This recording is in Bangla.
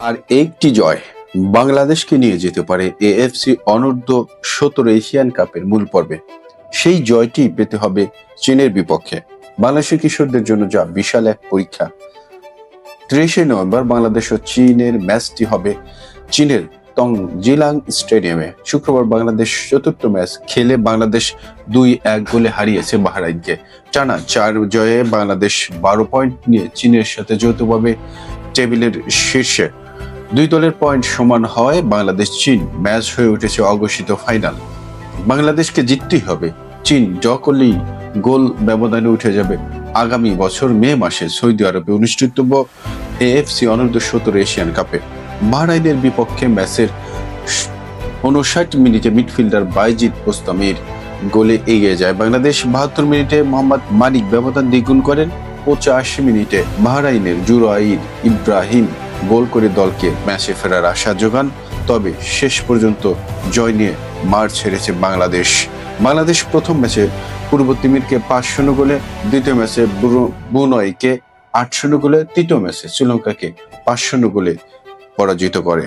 আর একটি জয় বাংলাদেশকে নিয়ে যেতে পারে এএফসি অনূর্ধ্ব সতেরো এশিয়ান কাপের মূল পর্বে। সেই জয়টি পেতে হবে চীনের বিপক্ষে। বাংলাদেশের কিশোরদের জন্য যা বিশাল এক পরীক্ষা। ত্রিশে নভেম্বর বাংলাদেশ ও চীনের ম্যাচটি হবে চীনের টং জিলাং স্টেডিয়ামে। শুক্রবার বাংলাদেশ চতুর্থ ম্যাচ খেলে বাংলাদেশ দুই এক গোলে হারিয়েছে বাহরাইনকে। টানা চার জয়ে বাংলাদেশ বারো পয়েন্ট নিয়ে চীনের সাথে যৌথভাবে টেবিলের শীর্ষে দুই দলের পয়েন্ট সমান হওয়ায় বাংলাদেশ চীন ম্যাচ হয়ে উঠেছে অঘোষিত ফাইনাল। বাংলাদেশকে জিততেই হবে। চীন জ গোল ব্যবধানে উঠে যাবে। আগামী বছর মে মাসে সৌদি আরবে অনুষ্ঠিতব্য এএফসি অনূর্ধ্ব সতেরো এশিয়ান কাপে। বাহরাইনের বিপক্ষে ম্যাচের উনষাট মিনিটে মিডফিল্ডার বাইজিদ পোস্তামির গোলে এগিয়ে যায় বাংলাদেশ। বাহাত্তর মিনিটে মোহাম্মদ মানিক ব্যবধান দ্বিগুণ করেন পঁচাশি মিনিটে বাহরাইনের জুরাইদ ইব্রাহিম গোল করে দলকে ম্যাচে ফেরার আশা যোগান, তবে শেষ পর্যন্ত জয় নিয়ে মার ছেড়েছে বাংলাদেশ। বাংলাদেশ প্রথম ম্যাচে পূর্ব তিমিরকে পাঁচ শূন্য গোলে, দ্বিতীয় ম্যাচে বুনয়কে আট শূন্য গোলে, তৃতীয় ম্যাচে শ্রীলঙ্কাকে পাঁচ শূন্য গোলে পরাজিত করে।